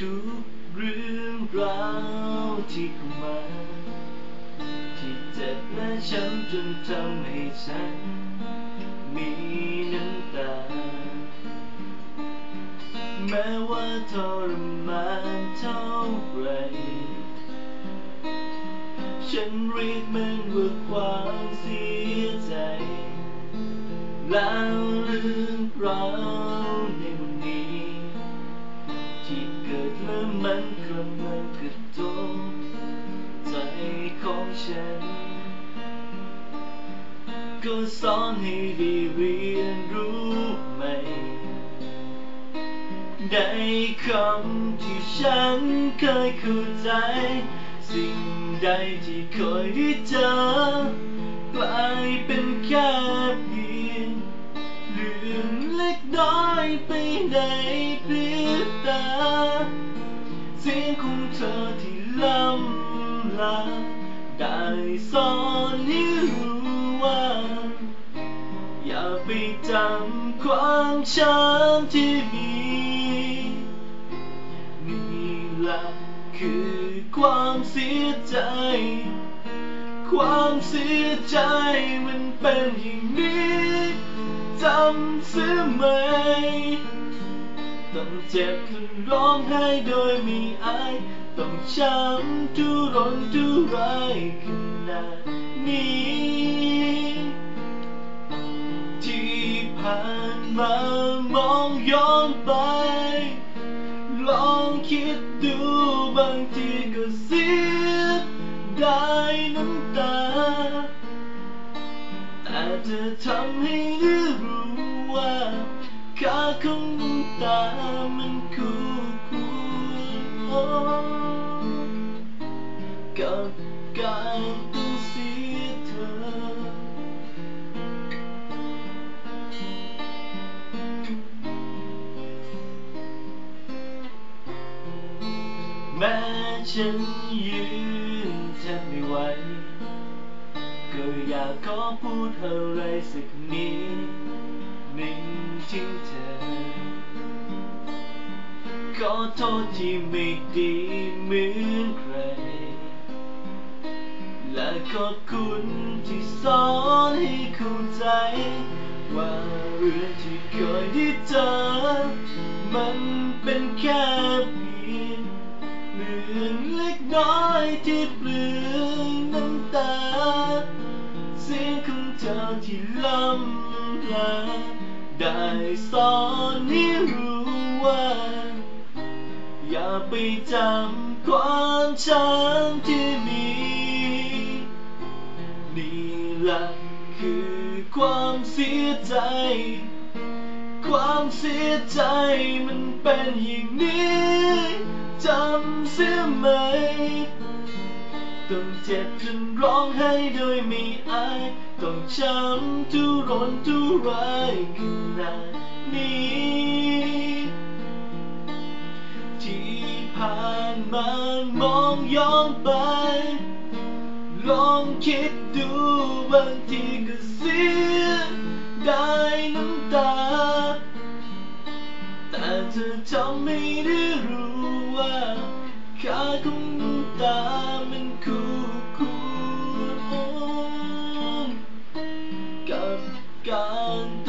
ทุกเรื่องราวที่เข้ามาที่เจ็บและช้ำจนทำให้ฉัน มีน้ำตา แม้ว่าทรมานเท่าไร ฉันเรียกมันว่าความเสียใจ แล้วลืมเรา ของฉัน ก็สอนให้ได้เรียนรู้ใหม่ได้คำที่ฉันเคยเข้าใจ สิ่งใดที่เคยได้เจอกลายเป็นแค่เพียงเรื่องเล็กน้อยไปในพริบตา เสียงของเธอที่ล้ำลาได้ สอนให้รู้ว่า อย่าไปจำความช้ำที่มีนี่แหละคือความเสียใจ ความเสียใจมันเป็นอย่างนี้จำเสียไหมต้องเจ็บจนร้องไห้โดยม่อาย ต้องช้ำทุรนทุรายขนาดนี้ ที่ผ่านมามองย้อนไป ลองคิดดูบางทีก็เสียได้น้ำตา แต่เธอทำให้ได้รู้ว่าค่าของน้ำตามันคู่ค ต้องเสียเธอ แม้ฉันยืนแทบไม่ไหว ก็อยากขอพูดอะไรสักนิดหนึ่งถึงเธอ ขอโทษที่ไม่ดีเหมือนใคร และขอบคุณที่สอนให้เข้าใจ ว่าเรื่องที่เคยได้เจอมันเป็นแค่เพียงเรื่องเล็กน้อยที่เปลืองน้ำตา เสียงของเธอที่ล้ำลาได้สอนให้รู้ว่า อย่าไปจำความช้ำที่มี เสียใจ ความเสียใจมันเป็นอย่างนี้จำเสียไหมต้องเจ็บจนร้องไห้โดยไม่อายต้องช้ำทุรนทุรายขนาดนี้ ที่ผ่านมามองย้อนไป ลองคิดดูบางทีก็เสีย ได้น้ำตา แต่เธอทำไม่ได้รู้ว่าค่าของน้ำตามันคู่ควรกับการ